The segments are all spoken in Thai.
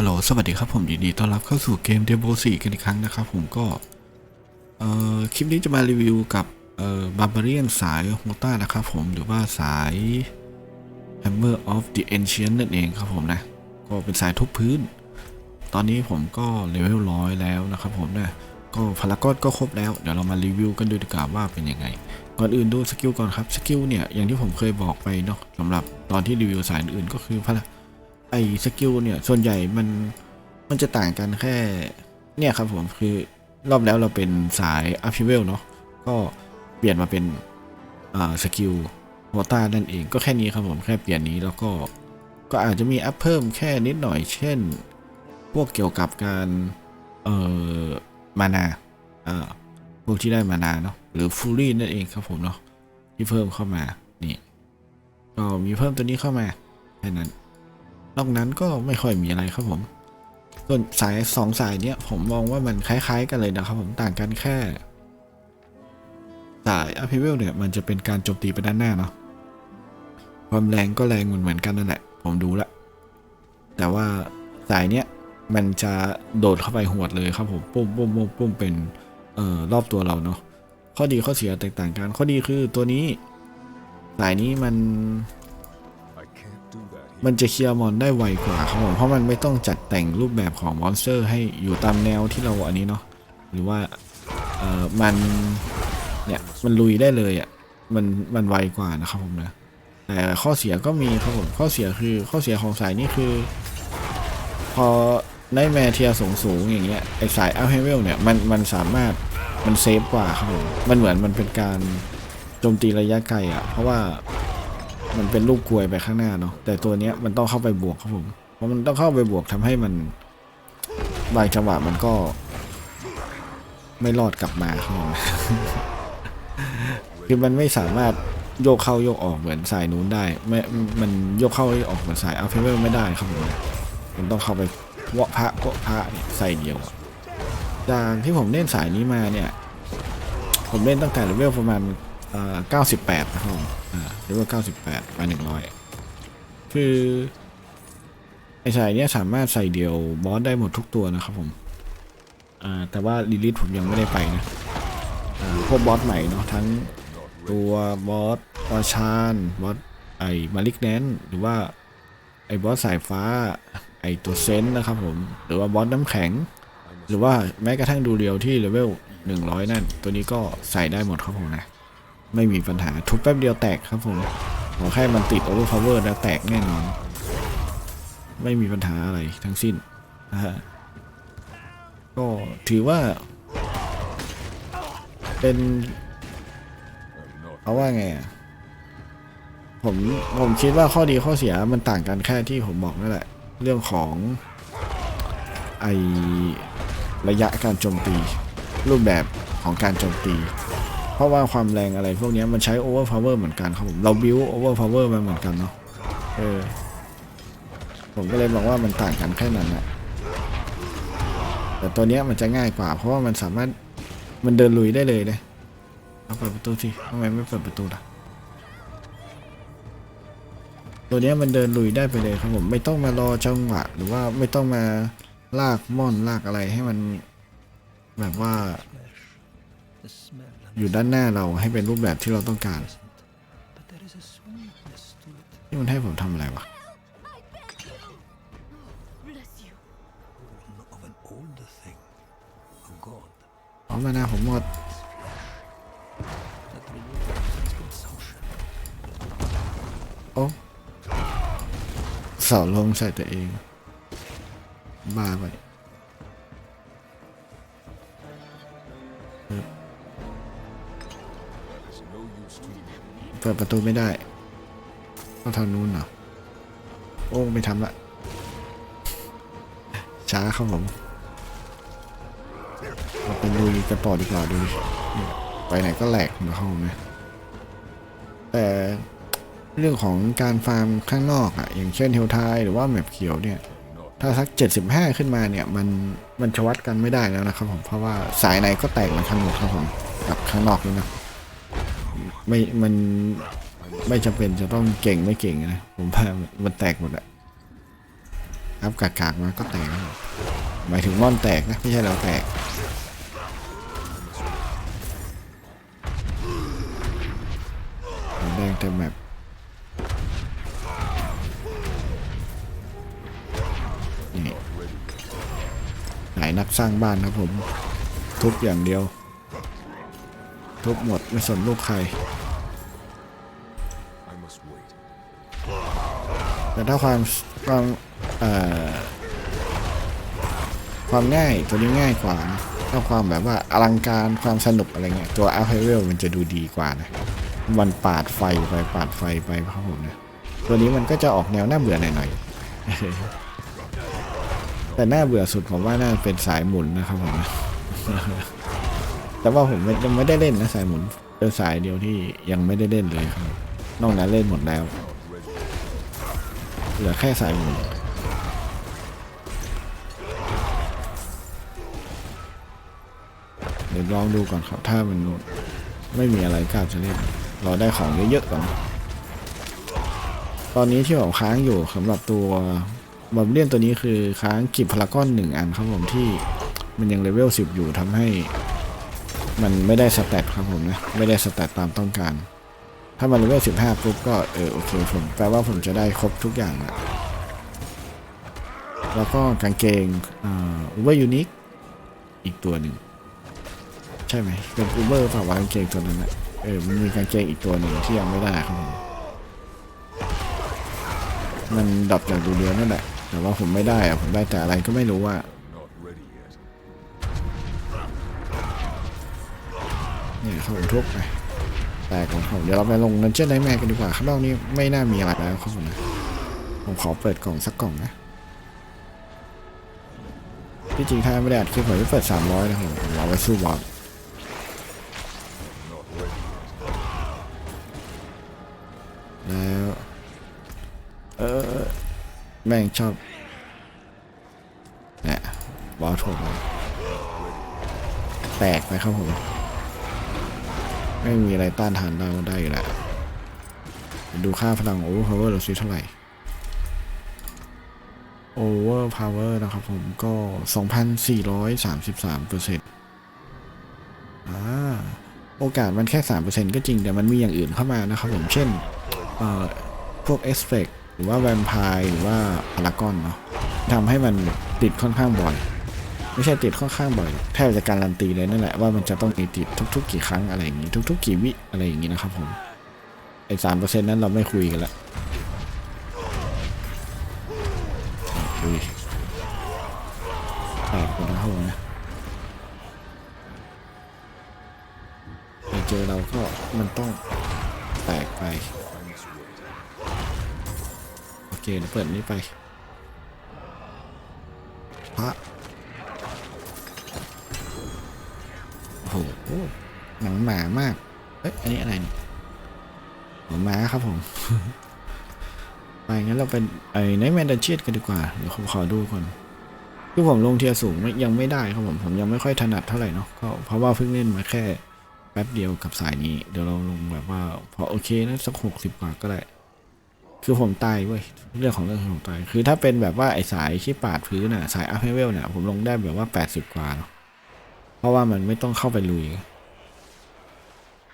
ฮัลโหล สวัสดีครับผมยินดีต้อนรับเข้าสู่เกม d e v o 4กันอีกครั้งนะครับผมก็ เอ่อ คลิปนี้จะมารีวิวกับ เอ่อ Barbarian สายโฮต้านะครับผม หรือว่าสาย Hammer of the Ancient นั่นเองครับผมนะ ก็เป็นสายทุบพื้น ตอนนี้ผมก็เลเวลร้อยแล้วนะครับผมนะ ก็พารากอนก็ครบแล้ว เดี๋ยวเรามารีวิวกันดูดีกว่าว่าเป็นยังไง ก่อนอื่นดูสกิลก่อนครับ สกิลเนี่ย อย่างที่ผมเคยบอกไปเนาะสำหรับตอนที่รีวิวสายอื่นก็คือพละ ไอสกิลเนี่ยส่วนใหญ่มันมันจะต่างกันแค่เนี่ยครับผมคือรอบแล้วเราเป็นสายอัพพิเวลเนาะก็เปลี่ยนมาเป็นอ่าสกิลวอต้านั่นเองก็แค่นี้ครับผมแค่เปลี่ยนนี้แล้วก็ก็อาจจะมีอัพเพิ่มแค่นิดหน่อย เช่น พวกเกี่ยวกับการเอ่อมานาเอ่อพวกที่ได้มานาเนาะหรือฟูรี่นั่นเองครับผมเนาะที่เพิ่มเข้ามานี่ก็มีเพิ่มตัวนี้เข้ามาแค่นั้น นอกนั้นก็ไม่ค่อยมีอะไรครับผม ส่วนสายสองสายเนี้ยผมมองว่ามันคล้าย ๆ กันเลยนะครับผมต่างกันแค่ สายอพ v เวลเนี่ยมันจะเป็นการโจมตีไปด้านหน้าเนาะความแรงก็แรงเหมือนเหมือนกันนั่นแหละ ผมดูละ แต่ว่าสายเนี้ยมันจะโดดเข้าไปหวดเลยครับผมปุ้มปุ้มปุ้มปุ้มเป็นเอ่อรอบตัวเราเนาะข้อดีข้อเสียแตกต่างกันข้อดีคือตัวนี้ สายนี้มัน มันจะเคลียร์มอนได้ไวกว่าครับผมเพราะมันไม่ต้องจัดแต่งรูปแบบของมอนสเตอร์ ให้อยู่ตามแนวที่เราอันนี้เนาะหรือว่าเอ่อมันเนี่ยมันลุยได้เลยอะ่ะมันมันไวกว่านะครับผมนะแต่ข้อเสียก็มีครับผมข้อเสียคือข้อเสียของสายนี้คือ พอได้แมเทียสูงสูงอย่างเงี้ยไอสายอัพเฮเวลเนี่ยมันมันสามารถมันเซฟกว่าครับผมมันเหมือนมันเป็นการโจมตีระยะไกลอะ่ะเพราะว่า มันเป็นลูกกลวยไปข้างหน้าเนาะแต่ตัวเนี้ยมันต้องเข้าไปบวกครับผมเพราะมันต้องเข้าไปบวกทำให้มันบางจังหวะมันก็ ไม่รอดกลับมาครับคือมันไม่สามารถโยกเข้าโยกออกเหมือนสายนู้นได้ไม่มันโยกเข้ายกออกเหมือนสายอัลเฟเวลไม่ได้ครับผมมันต้องเข้าไปวะพระวะพระเนี่ยใส่เดียวจากที่ผมเล่นสายนี้มาเนี่ย ผมเล่นตั้งแต่เลเวลประมาณ เอ่อ98นะครับผมอ่าเลเวล98มา100 คือไอ้สายเนี้ยสามารถใส่เดียวบอสได้หมดทุกตัวนะครับผมอ่าแต่ว่าลิลิทผมยังไม่ได้ไปนะอ่าพวกบอสใหม่เนาะทั้งตัวบอสปาชานบอสไอ้มาลิกแนนหรือว่าไอ้บอสสายฟ้า ไอ้ตัวเซนนะครับผม หรือว่าบอสน้ำแข็ง หรือว่าแม้กระทั่งดูเรียวที่เลเวล100 นั่น ตัวนี้ก็ใส่ได้หมดครับผมนะ ไม่มีปัญหาทุบแป๊บเดียวแตกครับผมขอแค่มันติดโอเวอร์พาวเวอร์แล้วแตกแน่นอน ไม่มีปัญหาอะไรทั้งสิ้นนะฮะก็ถือว่า เป็นเขาว่าไงอะผมผมคิดว่าข้อดีข้อเสียมันต่างกันแค่ที่ผมบอกนั่นแหละ เรื่องของไอระยะการโจมตี รูปแบบของการโจมตี เพราะว่าความแรงอะไรพวกนี้มันใช้ overpower เหมือนกันครับผม เรา build overpower มาเหมือนกันเนาะ เออ ผมก็เลยบอกว่ามันต่างกันแค่นั้นแหละแต่ตัวเนี้ยมันจะง่ายกว่า เพราะว่ามันสามารถมันเดินลุยได้เลยนะเอาเปิดประตูสิทำไมไม่เปิดประตูล่ะ ตัวเนี้ยมันเดินลุยได้ไปเลยครับผม ไม่ต้องมารอจังหวะ หรือว่าไม่ต้องมาลากม่อนลากอะไรให้มันแบบว่า อยู่ด้านหน้าเราให้เป็นรูปแบบที่เราต้องการนี่มันให้ผมทำอะไรวะอ๋อมานาผมหมดโอ้เสาลงใส่ตัวเอง บ้าไป ปิดประตูไม่ได้ต้องทางนู้นเหรอ โอ้ไม่ทำละ ช้าครับผมเราไปลุยกระป๋อดีกว่าดูไปไหนก็แหลกมาเข้าไหมแต่เรื่องของการฟาร์มข้างนอกอะอย่างเช่นเฮลไทหรือว่าแมปเขียวเนี่ย ถ้าสัก 75 ขึ้นมาเนี่ย มันมันจะวัดกันไม่ได้แล้วนะครับผมเพราะว่าสายในก็แตกเหมือนกันหมดครับผมกับข้างนอกด้วยนะ ไม่มันไม่จำเป็นจะต้องเก่งไม่เก่งนะผมว่ามันแตกหมดอะอัพกากๆมาก็แตกหมายถึงม่อนแตกนะไม่ใช่เราแตกแดงเต็มแบบนี่ไหนนักสร้างบ้านครับผม ทุบอย่างเดียว ทุบหมดไม่สนลูกใคร แต่ถ้าความความความง่ายตัวนี้ง่ายกว่านะถ้าความแบบว่าอลังการความสนุกอะไรเงี้ยตัวอัพเวลมันจะดูดีกว่านะมันปาดไฟไปปาดไฟไปครับผมนะตัวนี้มันก็จะออกแนวน่าเบื่อหน่อยๆแต่หน่าเบื่อสุดผมว่าน่าเป็นสายหมุนนะครับผมนะ แต่ว่าผมยังไม่ได้เล่นนะสายหมุนเป็นสายเดียวที่ยังไม่ได้เล่นเลยครับ นอกนั้นเล่นหมดแล้ว เหลือแค่สายหมุนเดี๋ยวลองดูก่อนครับ ถ้ามันไม่มีอะไรกล้าจะเล่น เราได้ของเยอะๆก่อน ตอนนี้ที่ผมค้างอยู่สำหรับตัวบัมเลียนตัวนี้คือค้างกิบพารากอนหนึ่งอันครับผมที่มันยังเลเวลสิบอยู่ทำให้ มันไม่ได้สแตทครับผมนะ ไม่ได้สแตทตามต้องการ ถ้ามันเลเวลสิบห้าปุ๊บก็เออโอเคผมแปลว่าผมจะได้ครบทุกอย่างละแล้วก็กางเกงอ่าอูเบอร์ยูนิคอีกตัวหนึ่งใช่ไหมเป็นอูเบอร์ฝ่าวะกางเกงตัวนั้นนะเออมันมีกางเกงอีกตัวหนึ่งที่ยังไม่ได้ครับผมมันดรอปจากดูเดียวนั่นแหละแต่ว่าผมไม่ได้อะผมได้แต่อะไรก็ไม่รู้ว่า เขาผมทุบไปแต่ของผมเดี๋ยวเราไปลงนันเจอร์ไนแมกันดีกว่าข้างนอกนี้ไม่น่ามีอะไรแล้วครับผมนะผมขอเปิดกล่องสักกล่องนะที่จริงถ้าไม่ได้อัดคลิปผมจะเปิด300นะผมผมเอาไว้สู้บอสแล้วเออแม่งชอบเนี่ยบอสโถมแตกไปครับผม ไม่มีอะไรต้านทานเราได้อยู่แล้วดูค่าพลังโอเวอร์พาวเวอร์เราซื้อเท่าไหร่โอเวอร์พาวเวอร์นะครับผมก็ 2,433เปอร์เซ็นต์อ่าโอกาสมันแค่ 3%ก็จริงแต่มันมีอย่างอื่นเข้ามานะครับผมเช่นเอ่อพวกเอสเฟกหรือว่าแวมไพร์หรือว่าพารากอนเนาะทำให้มันติดค่อนข้างบ่อย ไม่ใช่ติดค่อนข้างบ่อยแทบจะการันตีเลยนั่นแหละว่ามันจะต้องมีติดทุก ๆ กี่ครั้งอะไรอย่างนี้ทุก ๆ กี่วิอะไรอย่างนี้นะครับผมไอ้สามเปอร์เซ็นต์นั้นเราไม่คุยกันละดูดิแปลกกว่านะครับผมนะเจอเราก็มันต้องแตกไป โอเคเดี๋ยวเปิดนี้ไปพระ หหนังหนามาก เอ้ย อันนี้อะไรเนี่ยหนังม้าครับผมไปงั้นเราเป็นไอ้ไนแมนดันเชียนกันดีกว่า เดี๋ยวผมขอดูก่อน คือผมลงเทียร์สูงยังไม่ได้ครับผม ผมยังไม่ค่อยถนัดเท่าไหร่เนาะก็เพราะว่าเพิ่งเล่นมาแค่แป๊บเดียวกับสายนี้ เดี๋ยวเราลงแบบว่า พอโอเคนะสักหกสิบกว่าก็ได้ คือผมตายเว้ย เรื่องของเรื่องคือผมตาย คือถ้าเป็นแบบว่าไอ้สายที่ปาดพื้นน่ะ สายอัพเวลเนี่ยผมลงได้แบบว่าแปดสิบกว่าเนาะ เพราะว่ามันไม่ต้องเข้าไปลุย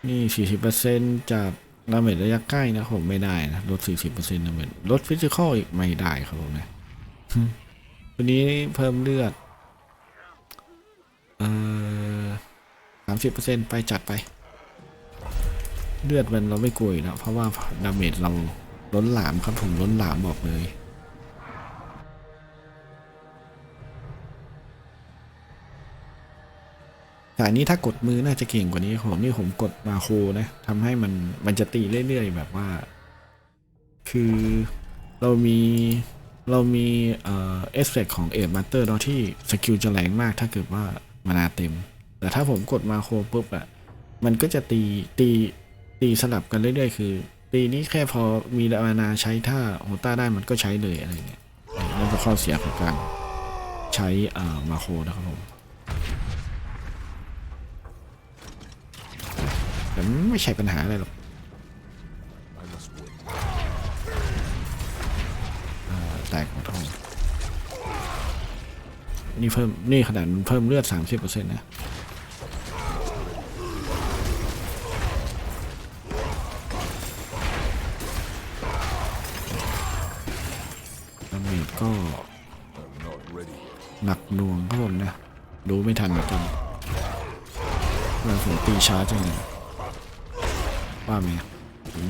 นี่สี่สิบเปอร์เซ็นจากดาเมจระยะใกล้นะผมไม่ได้นะลดสี่สิบเปอร์เซ็นต์ดาเมจลดฟิสิกอลอีกไม่ได้ครับผมนะวันนี้เพิ่มเลือดเอ่อสามสิบเปอร์เซ็นต์ไปจัดไป เลือดมันเราไม่กลัวอยู่แล้วเพราะว่าดาเมจเราล้นหลามครับผมล้นหลามบอกเลย สายนี้ถ้ากดมือน่าจะเก่งกว่านี้ครับผมนี่ผมกดมาโคนะทำให้มันมันจะตีเรื่อยๆแบบว่า คือเรามีเรามีเอ่อเฟเฟกของเอ็ดมาสเตอร์เนาะที่สกิลจะแรงมากถ้าเกิดว่ามานาเต็ม แต่ถ้าผมกดมาโคปุ๊บอะมันก็จะตีตีตีสลับกันเรื่อยๆ คือ ตีนี้แค่พอมีมานาใช้ถ้าโฮต้าได้มันก็ใช้เลยอะไรเงี้ยนั่นเป็นข้อเสียของการใช้มาโคนะครับผม แต่ไม่ใช่ปัญหาอะไรหรอกแตกของทองนี่เพิ่ม นี่ขนาดมันเพิ่มเลือด 30%นะ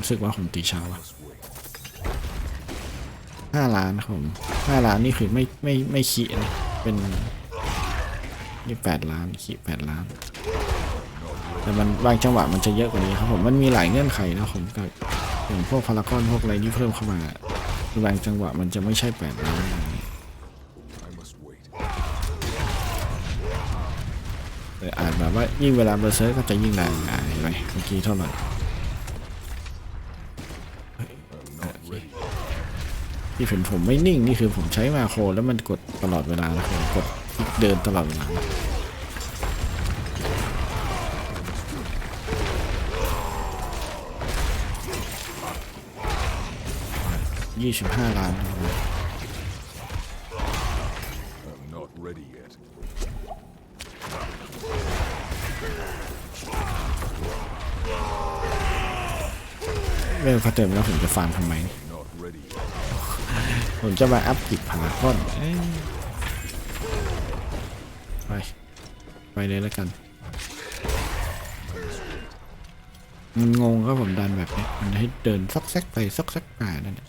รู้สึกว่าผมตีช้าว่ะห้าล้านครับผมห้าล้านนี่คือไม่ไม่ไม่ขี้นะเป็นนี่แปดล้านขี้แปดล้าน แต่มันบางจังหวะมันจะเยอะกว่านี้ครับผมมันมีหลายเงื่อนไขนะผมกับอย่างพวกพารากอนพวกอะไรที่เพิ่มเข้ามาบางจังหวะมันจะไม่ใช่แปดล้านอย่านแต่อาจแบบว่ายิ่งเวลาเบอร์เซอร์ก็จะยิ่งแรงอ่าเห็นไหมเมื่อกี้เท่าไหร่ ที่เห็นผมไม่นิ่งนี่คือผมใช้มาโครแล้วมันกดตลอดเวลานะผมกดคลิกเดินตลอดเวลายี่สิบห้าล้านนะครับ I'm not ready yet. เรื่องเขาเติมแล้วผมจะฟาร์มทำไม Not ready yet. ผมจะมาอัพกิจพารากอนไป ไปเลยแล้วกันมันงงครับผมดันแบบนี้มันให้เดินซอกแซกไปซอกแซกมานั่นแหละ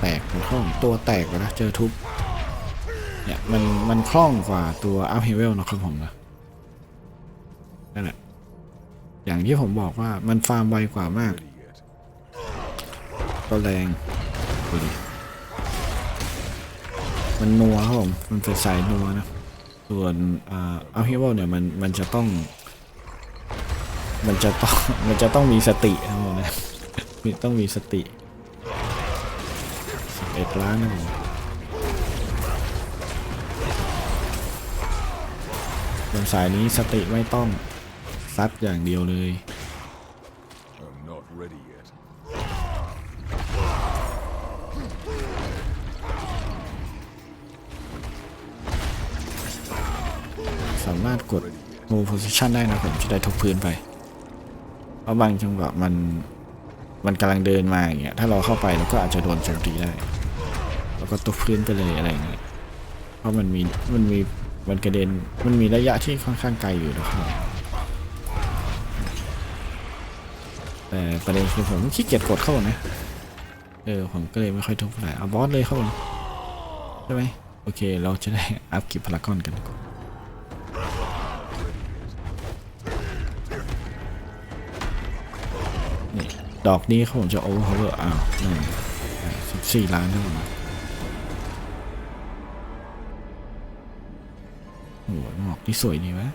แตกมันคล่อง ตัวแตกไปแล้วเจอทุบเนี่ยมันมันคล่องกว่าตัวอัพเฮเวลนะครับผมนะนั่นแหละอย่างที่ผมบอกว่ามันฟาร์มไวกว่ามากก็แรงดูดิมันนัวครับผม มันเป็นสายนัวนะ ส่วนอัพเฮเวลเนี่ยมันมันจะต้อง มันจะต้องมันจะต้องมีสติครับผมนะมีต้องมีสติ สิบเอ็ดล้านนะผมส่วนสายนี้สติไม่ต้อง ซัดอย่างเดียวเลย I'm not ready yet. สามารถกด move position ได้นะผมจะได้ทุบพื้นไป เพราะบางจังหวะมัน มันกำลังเดินมาอย่างเงี้ย ถ้าเราเข้าไปเราก็อาจจะโดนโจมตีได้ แล้วก็ทุบพื้นไปเลยอะไรอย่างเงี้ยเพราะมันมีมันมีมันกระเด็นมันมีระยะที่ค่อนข้างไกลอยู่นะครับแต่ประเด็นคือผมขี้เกียจกดเข้านะเออผมก็เลยไม่ค่อยทุบเท่าไหร่เอาบอสเลยเข้าใช่ไหมโอเคเราจะได้อัพกิจพารากอนกันก่อนนี่ดอกนี้เขาผมจะโอเวอร์ power อ้าวหนึ่งสิบสี่ล้านทั้งหมด โอ้หหมอกที่สวยดีวะ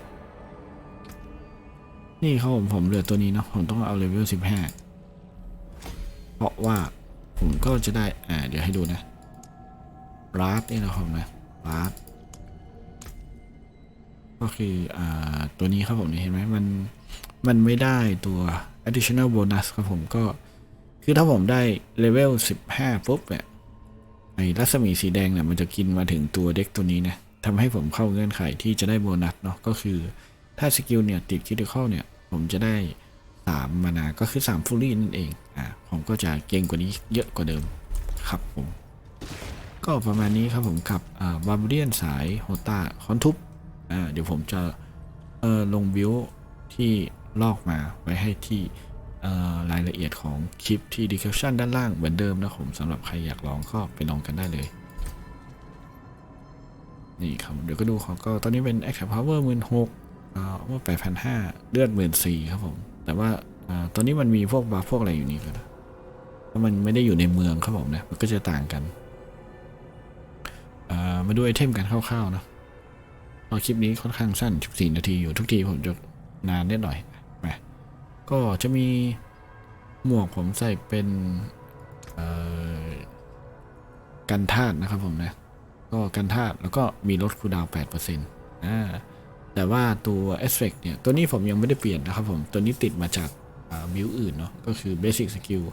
นี่เขาผมผมเหลือตัวนี้เนาะผมต้องเอาเลเวลสิบห้าเพราะว่าผมก็จะได้อ่าเดี๋ยวให้ดูนะราดนี่นะครับนะราดก็คืออ่าตัวนี้ครับผมนี่เห็นไหมมันมันไม่ได้ตัว additional bonus ครับผมก็ คือถ้าผมได้เลเวล15ปุ๊บเนี่ยไอ้รัศมีสีแดงเนี่ยมันจะกินมาถึงตัวเด็กตัวนี้นะ ทำให้ผมเข้าเงื่อนไขที่จะได้โบนัสเนาะก็คือ ถ้าสกิลเนี่ยติดคิด i เข้าเนี่ย ผมจะได้ 3 มานา ก็คือ 3 ฟูลี่นั่นเองอ่าผมก็จะเก่งกว่านี้เยอะกว่าเดิมครับผมก็ประมาณนี้ครับผมกับบาร์บเรียนสายโฮตาคอนทุบอ่าเดี๋ยวผมจะเออลงบิวที่ลอกมาไว้ให้ที่เอ่อรายละเอียดของคลิปที่ description ด้านล่างเหมือนเดิมนะผมสำหรับใครอยากลองก็ไปลองกันได้เลย นี่ครับ เดี๋ยวก็ดูของก็ตอนนี้เป็น Active Power 1 6 0 0 0อ่าว่า8,500เลือด1 4 0 0 0ครับผม แต่ว่าตอนนี้มันมีพวกบาร์พวกอะไรอยู่นี่กันถ้ามันไม่ได้อยู่ในเมืองครับผมนะมันก็จะต่างกันมาดูไอเทมกันคร่าวๆนะพอคลิปนี้ค่อนข้างสั้น 14 นาทีอยู่ทุกทีผมจะนานนิดหน่อยมาก็จะมีหมวกผมใส่เป็นกันธาตุนะครับผมนะ ก็กันธาตุแล้วก็มีลดคูดาวน์8%อ่าแต่ว่าตัว Effect เนี่ย ตัวนี้ผมยังไม่ได้เปลี่ยนนะครับผม ตัวนี้ติดมาจากบิวอื่นเนาะ ก็คือ Basic Skill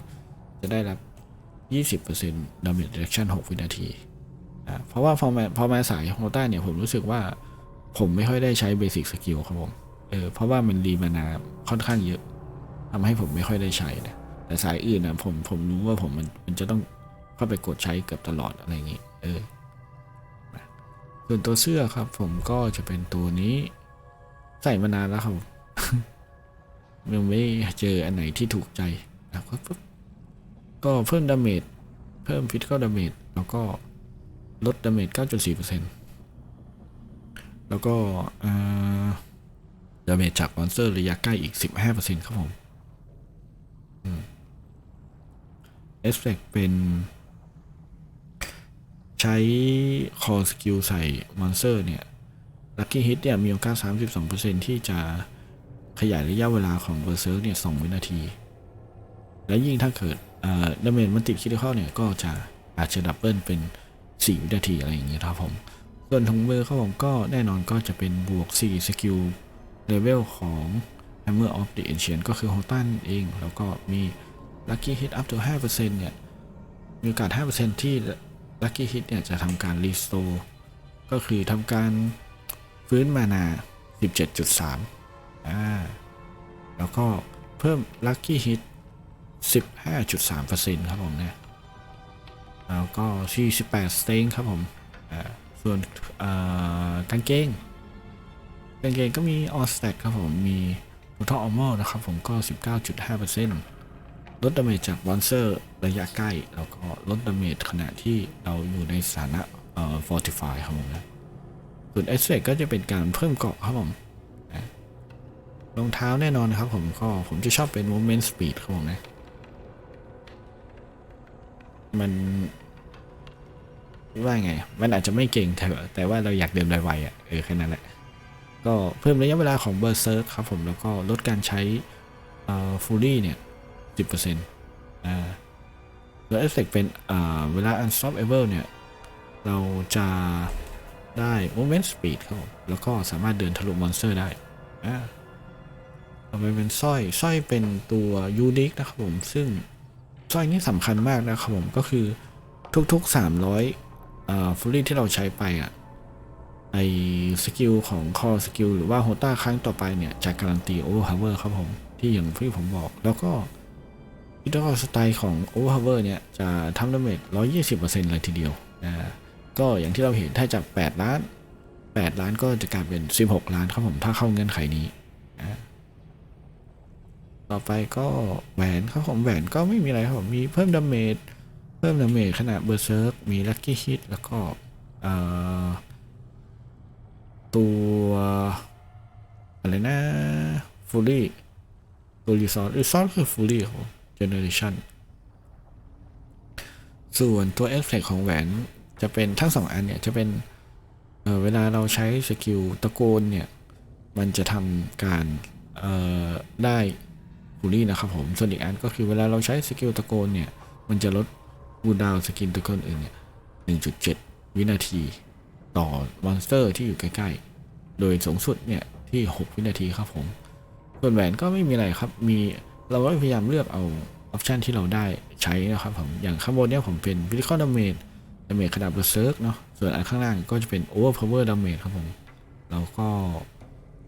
จะได้รับ 20% Damage Reduction 6 วินาทีอ่าเพราะว่าพอมาพอมาสายโฮต้าเนี่ย ผมรู้สึกว่าผมไม่ค่อยได้ใช้ Basic Skill ครับผม เออ เพราะว่ามันรีมานาค่อนข้างเยอะทำให้ผมไม่ค่อยได้ใช้นะ แต่สายอื่นนะผมผมรู้ว่าผมมันมันจะต้องเข้าไปกดใช้เกือบตลอดอะไรอย่างงี้ เออ ส่วนตัวเสื้อครับ ผมก็จะเป็นตัวนี้ ใส่มานานแล้วครับยังไม่เจออันไหนที่ถูกใจนะครับก็เพิ่มดาเมจเพิ่มฟิตก็ดาเมจแล้วก็ลดดาเมจ 9.4%แล้วก็ดาเมจจากมอนสเตอร์ระยะใกล้อีก 15%ครับผมเอฟเฟกเป็น ใช้คอสกิลใส่มอนสเตอร์เนี่ยลัคกี้ฮิตเนี่ยมีโอกาส 32%ที่จะขยายระยะเวลาของเบอร์เซิร์กเนี่ย2วินาที และยิ่งถ้าเกิดดาเมจมันติดคิดเข้าเนี่ยก็จะอาจจะดับเบิลเป็น 4 วินาทีอะไรอย่างเงี้ยครับผม ส่วนของเบอร์เขาผมก็แน่นอนก็จะเป็นบวก 4 สกิลเลเวลของ Hammer of the Ancient ก็คือโฮตันเอง แล้วก็มี Lucky Hit up to 5%เนี่ย มีโอกาส 5%ที่ Lucky Hit เนี่ยจะทำการ Restore ก็คือทำการฟื้นมานา 17.3อ่าแล้วก็เพิ่ม Lucky Hit 15.3%ครับผมเนี่ยแล้วก็48 s t a n ครับผมอ่าส่วนกางเกงกางเกงก็มี All Stack ครับผม มี Total Armor นะครับผมก็ 19.5% ลดดาเมจจาก m o n s t e r ระยะใกล้ แล้วก็ลดดาเมจขณะที่เราอยู่ในสถานะเอ่อ Fortify ครับผมนะส่วน e f f e c t ก็จะเป็นการเพิ่มเกาะครับผมนะรองเท้าแน่นอนครับผมก็ผมจะชอบเป็น Movement Speed ครับผมนะ มันว่าไง มันอาจจะไม่เก่งแต่แต่ว่าเราอยากเดินไวๆอะเออแค่นั้นแหละ ก็เพิ่มระยะเวลาของ Berserk ครับผมแล้วก็ลดการใช้ฟูลี่เนี่ย อ่อ Fury เนี่ย10%อ่าแล้ว Effect เป็นอ่าเวลา Unstoppable เนี่ย เราจะได้ Movement Speed ครับผมแล้วก็สามารถเดินทะลุมอนสเตอร์ได้อ่าต่อไปเป็นสร้อยสร้อยเป็นตัว Unique นะครับผมซึ่งสร้อยนี้สำคัญมากนะครับผมก็คือทุกๆ 300อ่าฟูลี่ที่เราใช้ไปอะไอสกิลของคอสกิลหรือว่าโฮต้าครั้งต่อไปเนี่ยจะการันตีโอเวอร์ฮาเวอร์ครับผม ที่อย่างที่ผมบอกแล้วก็ อิตาสไตล์ของโอเวอร์ฮาเวอร์เนี่ยจะทำดาเมจ120%เลยทีเดียวนะก็อย่างที่เราเห็นถ้าจาก 8 ล้าน 8 ล้านก็จะกลายเป็น 16 ล้านครับผมถ้าเข้าเงื่อนไขนี้นะต่อไปก็แหวนครับผมแหวนก็ไม่มีอะไรครับผมมีเพิ่มดาเมจเพิ่มดาเมจขนาดเบอร์เซิร์กมีลัคกี้ฮิตแล้วก็ตัวอะไรนะฟูลี่ตัวรีซอสรีซอสคือฟูลี่ของเจเนอเรชั นส่วนตัวเอฟเฟกของแหวนจะเป็นทั้งสองอันเนี่ย จะเป็นเเวลาเราใช้สกิลตะโกนเนี่ย มันจะทำการได้ฟูลี่นะครับผมส่วนอีกอันก็คือเวลาเราใช้สกิลตะโกนเนี่ย มันจะลดคูดาวสกิลตะโกนอื่นเนี่ย1.7 วินาทีต่อมอนสเตอร์ที่อยู่ใกล้ๆ โดยสูงสุดเนี่ยที่ 6 วินาทีครับผม ส่วนแหวนก็ไม่มีอะไรครับ มี เราก็พยายามเลือกเอาออปชันที่เราได้ใช้นะครับผมอย่างข้างบนเนี่ยผมเป็น Critical Damage Damage ขนาด Berserk เนาะส่วนอันข้างล่างก็จะเป็น Overpower Damage ครับผมแล้วก็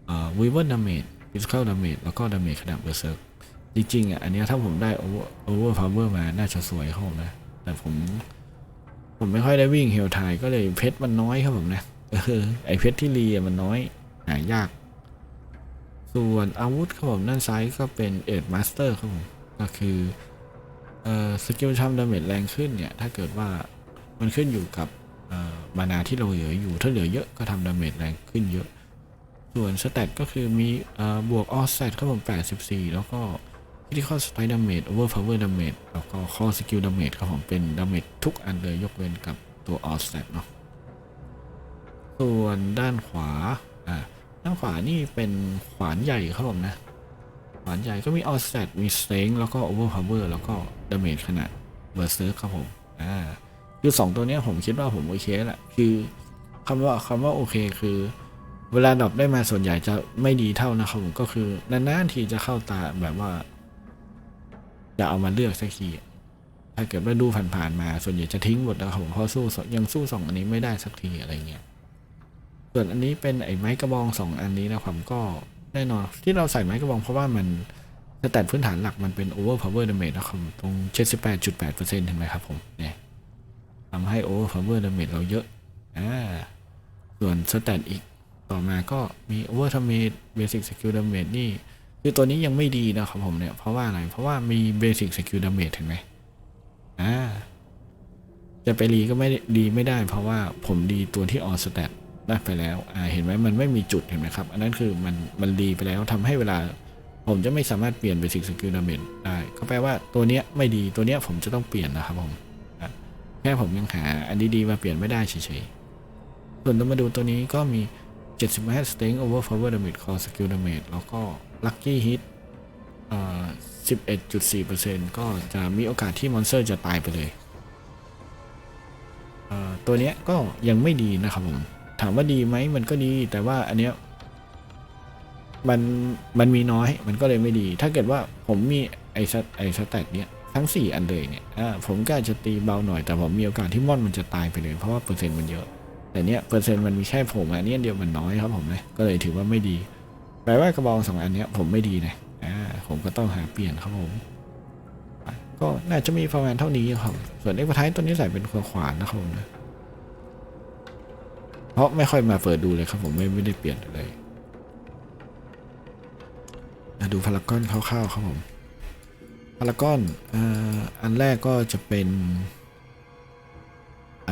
เอ่อ Weaver Damage Physical Damage แล้วก็ Damage ขนาด Berserk จริงๆอะอันเนี้ยถ้าผมได้ Over Overpower มาน่าจะสวยครับผมนะแต่ผมผมไม่ค่อยได้วิ่งเฮลไทก็เลยเพชรมันน้อยครับผมนะเออไอเพชรที่รีมันน้อยหายาก ส่วนอาวุธครับผมด้านซ้ายก็เป็นเอ็ดมาสเตอร์ครับผมก็คือเอ่อสกิลทำดาเมจแรงขึ้นเนี่ย ถ้าเกิดว่ามันขึ้นอยู่กับเอ่อมานาที่เราเหลืออยู่ถ้าเหลือเยอะก็ทำดาเมจแรงขึ้นเยอะ ส่วนสเตตก็คือมีเอ่อบวกออสเซตครับผม 84 แล้วก็ critical strike damage overpower damage แล้วก็ core skill damage ครับผมเป็น damage ทุกอันเลยยกเว้นกับตัว offset เนาะส่วนด้านขวาอ่า ด้านขวานี่เป็นขวานใหญ่ครับผมนะ ขวานใหญ่ก็มี offset มี strength แล้วก็ overpower แล้วก็ damage ขนาด berserk ครับผมอ่าคือ 2 ตัวนี้ผมคิดว่าผมโอเคแหละคือคำว่าคำว่าโอเคคือ เวลาดรอปได้มาส่วนใหญ่จะไม่ดีเท่านะครับผมก็คือนานๆทีจะเข้าตาแบบว่า จะเอามาเลือกสักทีถ้าเกิดว่าดูผ่านๆมาส่วนใหญ่จะทิ้งหมดนะครับผมเพราะสู้ยังสู้สองอันนี้ไม่ได้สักทีอะไรเงี้ย ส่วนอันนี้เป็นไอ้ไม้กระบองสองอันนี้นะครับก็แน่นอนที่เราใส่ไม้กระบองเพราะว่ามันสแตทพื้นฐานหลักมันเป็น over power damage นะครับตรง 78.8%เห็นไหมครับผมเนี่ยทำให้ over power damage เราเยอะอ่าส่วนสแตทอีกต่อมาก็มี over damage basic skill damage นี่คือตัวนี้ยังไม่ดีนะครับผมเนี่ย เพราะว่าอะไร เพราะว่ามี basic skill damage เห็นไหมอ่าจะไปรีก็ไม่ดีไม่ได้ เพราะว่าผมดีตัวที่ on stat ได้ไปแล้วอ่าเห็นไหมมันไม่มีจุดเห็นไหมครับ อันนั้นคือมันมันรีไปแล้วทำให้เวลา ผมจะไม่สามารถเปลี่ยน basic skill damage ได้ก็แปลว่าตัวเนี้ยไม่ดีตัวเนี้ยผมจะต้องเปลี่ยนนะครับผมแค่ผมยังหาอันดีๆมาเปลี่ยนไม่ได้เฉยๆส่วนเรามาดูตัวนี้ก็มี 75 strength over power damage core skill damage แล้วก็ lucky hit เอ่อ11.4%ก็จะมีโอกาสที่มอนสเตอร์จะตายไปเลยเอ่อตัวเนี้ยก็ยังไม่ดีนะครับผม ถามว่าดีไหมมันก็ดี แต่ว่าอันเนี้ยมันมันมีน้อยมันก็เลยไม่ดี ถ้าเกิดว่าผมมีไอสไอสแตทเนี้ยทั้ง 4 อันเลยเนี่ยอ่าผมก็อาจจะตีเบาหน่อยแต่ผมมีโอกาสที่มอนมันจะตายไปเลย เพราะว่าเปอร์เซ็นต์มันเยอะ แต่เนี้ยเปอร์เซ็นต์มันมีแค่ผมอันนี้เดียวมันน้อยครับผมนะก็เลยถือว่าไม่ดีแปลว่ากระบองสองอันเนี้ยผมไม่ดีนะอ่าผมก็ต้องหาเปลี่ยนครับผมก็น่าจะมีประมาณเท่านี้ครับส่วนเอ็กซ์ไทตัวนี้ใส่เป็นขวานนะครับผมนะ เพราะไม่ค่อยมาเปิดดูเลยครับผมไม่ไม่ได้เปลี่ยนอะไรดูพารากอนคร่าวๆครับผมพารากอนอ,อันแรกก็จะเป็นไอ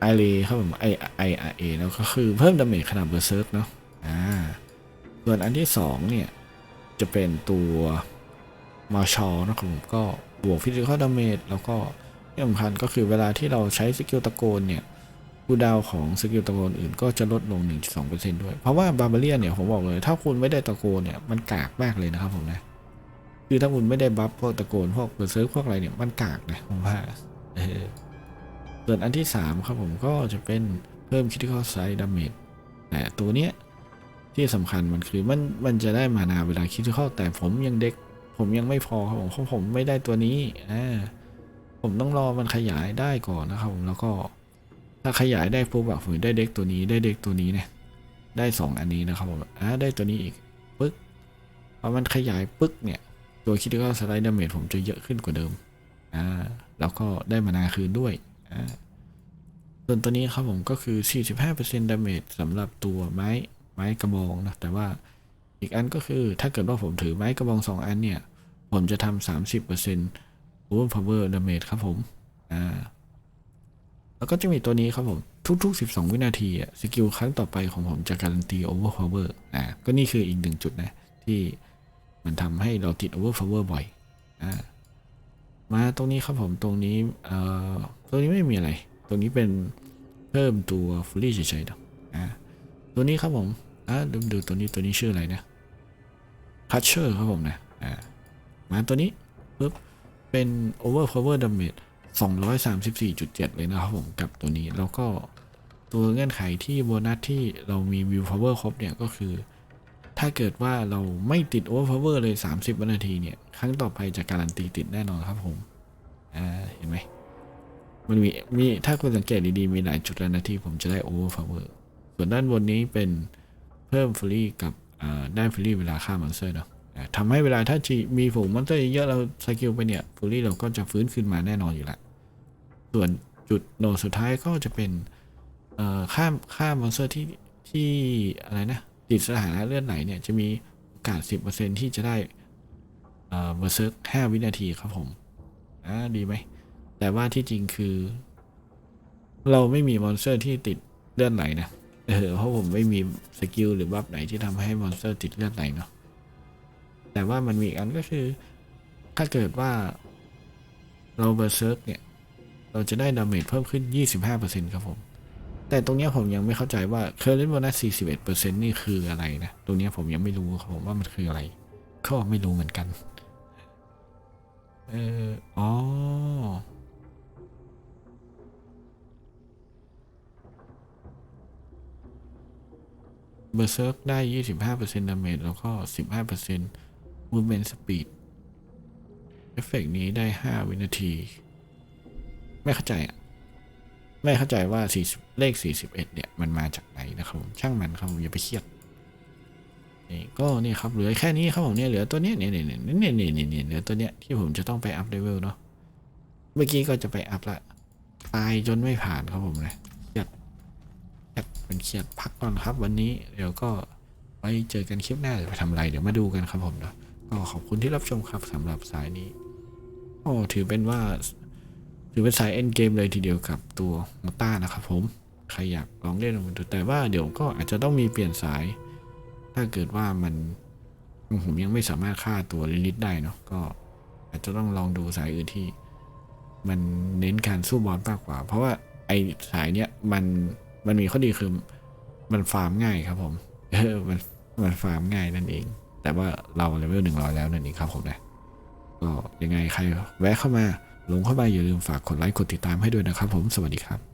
ไอเลครับผมไอไอไอเอแล้วก็คือเพิ่มดาเมจขนาดเบอร์เซิร์กเนาะอ่าส่วนอันที่สองเนี่ย จะเป็นตัวมาชอนะครับผมก็บวกฟิสิกอลดาเมจแล้วก็ที่สำคัญก็คือเวลาที่เราใช้สกิลตะโกนเนี่ย คูดาวของสกิลตะโกนอื่นก็จะลดลง 1.2%ด้วย เพราะว่าบาร์เบเรียนเนี่ยผมบอกเลย ถ้าคุณไม่ได้ตะโกนเนี่ยมันกากมากเลยนะครับผมนะ คือถ้าคุณไม่ได้บัฟพวกตะโกนพวกเบอร์เซิร์ฟพวกอะไรเนี่ยมันกากนะผมว่าเออส่วนอันที่ 3 ครับผมก็จะเป็นเพิ่ม critical size damage แต่ตัวเนี้ยที่สำคัญมันคือมันมันจะได้มานาเวลาคิดเข้าแต่ผมยังเด็ก ผมยังไม่พอครับผมเพราะผมไม่ได้ตัวนี้อ่าผมต้องรอมันขยายได้ก่อนนะครับผมแล้วก็ ถ้าขยายได้ปุ๊บแบบผมได้เด็กตัวนี้ได้เด็กตัวนี้เนี่ยได้สองอันนี้นะครับผมอ่าได้ตัวนี้อีกปึ๊กพอมันขยายปึ๊กเนี่ยตัวคิดว่าสไลด์ดาเมจผมจะเยอะขึ้นกว่าเดิมอ่าแล้วก็ได้มานาคืนด้วยอ่าส่วนตัวนี้ครับผมก็คือ 45%ดาเมจสำหรับตัวไม้ไม้กระบองนะแต่ว่าอีกอันก็คือถ้าเกิดว่าผมถือไม้กระบองสองอันเนี่ย ผมจะทำสามสิบเปอร์เซ็นต์ over power damage ครับผม อ่า แล้วก็จะมีตัวนี้ครับผม ทุก ๆ 12 วินาทีอะสกิลครั้งต่อไปของผมจะการันตี over power อ่าก็นี่คืออีกหนึ่งจุดนะ ที่มันทำให้เราติด over power บ่อยอ่ามาตรงนี้ครับผมตรงนี้เอ่อตรงนี้ไม่มีอะไร ตรงนี้เป็นเพิ่มตัว fully เฉยๆนะอ่าตัวนี้ครับผมอ่าดูดูตัวนี้ตัวนี้ชื่ออะไรนะพัชเชอร์ครับผมนะอ่ามาตัวนี้ปุ๊บเป็น over power damage 234.7 เลยนะครับผมกับตัวนี้แล้วก็ตัวเงื่อนไขที่โบนัสที่เรามี view power ครบเนี่ยก็คือ ถ้าเกิดว่าเราไม่ติด over power เลย 30วินาทีเนี่ย ครั้งต่อไปจะการันตีติดแน่นอนครับผมอ่าเห็นไหมมันมีมีถ้าคุณสังเกตดีๆ มีหลายจุดแล้วนะที่ผมจะได้ over power ส่วนด้านบนนี้เป็นเพิ่มฟรีกับอ่าได้ฟรีเวลาฆ่ามอนสเตอร์เนาะอ่า ทำให้เวลาถ้ามีฝูงมอนสเตอร์เยอะเราสกิลไปเนี่ยฟูรีเราก็จะฟื้นขึ้นมาแน่นอนอยู่ละส่วนจุดโนสุดท้ายก็จะเป็นเอ่อฆ่าฆ่ามอนสเตอร์ที่ที่อะไรนะติดสถานะเลือดไหลเนี่ยจะมีโอกาส 10%ที่จะได้เอ่อเบอร์เซิร์ก5วินาทีครับผมอ่าดีไหม แต่ว่าที่จริงคือ เราไม่มีมอนสเตอร์ที่ติดเลือดไหลนะเออเพราะผมไม่มีสกิลหรือบัฟไหนที่ทำให้มอนสเตอร์ติดเลือดไหลเนาะ แต่ว่ามันมีอีกอันก็คือ ถ้าเกิดว่าเราเบอร์เซิร์กเนี่ย เราจะได้ดาเมจเพิ่มขึ้น 25%ครับผม แต่ตรงนี้ผมยังไม่เข้าใจว่าเคอร์เรนต์โบนัส41%นี่คืออะไรนะ ตรงนี้ผมยังไม่รู้ครับผมว่ามันคืออะไร ก็ไม่รู้เหมือนกัน เอออ๋อเบอร์เซิร์กได้ 25%ดาเมจแล้วก็ 15% movement speed เอฟเฟกนี้ได้ 5 วินาที ไม่เข้าใจอะ ไม่เข้าใจว่า40เลข 41 เนี่ย มันมาจากไหนนะครับผมช่างมันครับอย่าไปเครียดนี่ก็นี่ครับเหลือแค่นี้ครับผมเนี่ยเหลือตัวเนี้ยเนี่ยเนี่ยเนี่ยเนี่ยเนี่ยเนี่ยเหลือตัวเนี้ยที่ผมจะต้องไปอัพเลเวลเนาะเมื่อกี้ก็จะไปอัพละตายจนไม่ผ่านครับผมเลยเครียดเครียดเป็นเครียดพักก่อนครับ วันนี้เดี๋ยวก็ไปเจอกันคลิปหน้าจะไปทำอะไรเดี๋ยวมาดูกันครับผมเนาะ ก็ขอบคุณที่รับชมครับสำหรับสายนี้โอ้ถือเป็นว่า ถือเป็นสายเอ็นเกมเลยทีเดียวกับตัวมอต้านะครับผม ใครอยากลองเล่นลองดูแต่ว่าเดี๋ยวก็อาจจะต้องมีเปลี่ยนสาย ถ้าเกิดว่ามันผมยังไม่สามารถฆ่าตัวลิลิตได้เนาะก็อาจจะต้องลองดูสายอื่นที่ มันเน้นการสู้บอสมากกว่า เพราะว่าไอสายเนี้ยมันมันมีข้อดีคือมันฟาร์มง่ายครับผม เออมันมันฟาร์มง่ายนั่นเอง แต่ว่าเราเลเวลหนึ่งร้อยแล้วนั่นเองครับผมนะก็ยังไงใครแวะเข้ามาลงเข้ามาอย่าลืมฝากกดไลค์กดติดตามให้ด้วยนะครับผมสวัสดีครับ